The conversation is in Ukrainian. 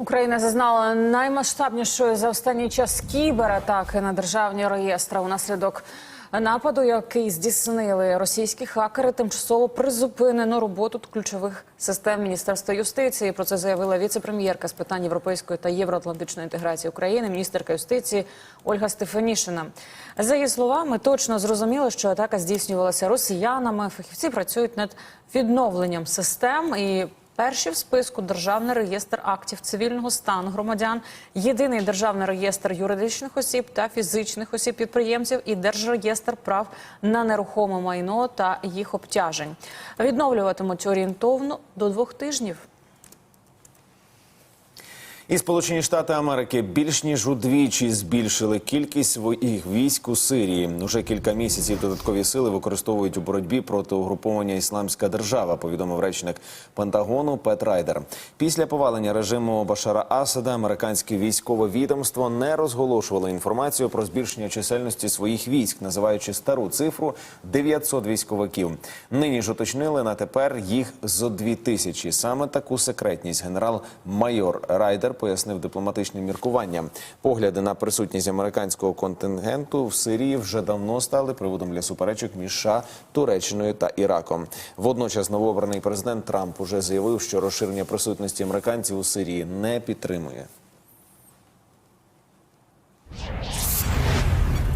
Україна зазнала наймасштабнішої за останній час кібератаки на державні реєстри унаслідок нападу, який здійснили російські хакери. Тимчасово призупинено роботу ключових систем Міністерства юстиції. Про це заявила віце-прем'єрка з питань європейської та євроатлантичної інтеграції України, міністерка юстиції Ольга Стефанішина. За її словами, точно зрозуміло, що атака здійснювалася росіянами. Фахівці працюють над відновленням систем і. Перші в списку державний реєстр актів цивільного стану громадян, єдиний державний реєстр юридичних осіб та фізичних осіб підприємців і держреєстр прав на нерухоме майно та їх обтяжень. Відновлюватимуть орієнтовно до двох тижнів. І Сполучені Штати Америки більш ніж удвічі збільшили кількість своїх військ у Сирії. Уже кілька місяців додаткові сили використовують у боротьбі проти угруповання Ісламська держава. Повідомив речник Пентагону Пет Райдер. Після повалення режиму Башара Асада американське військове відомство не розголошувало інформацію про збільшення чисельності своїх військ, називаючи стару цифру 900 військовиків. Нині ж уточнили на тепер їх зо дві тисячі. Саме таку секретність генерал-майор Райдер пояснив дипломатичним міркуванням. Погляди на присутність американського контингенту в Сирії вже давно стали приводом для суперечок між США, Туреччиною та Іраком. Водночас новообраний президент Трамп уже заявив, що розширення присутності американців у Сирії не підтримує.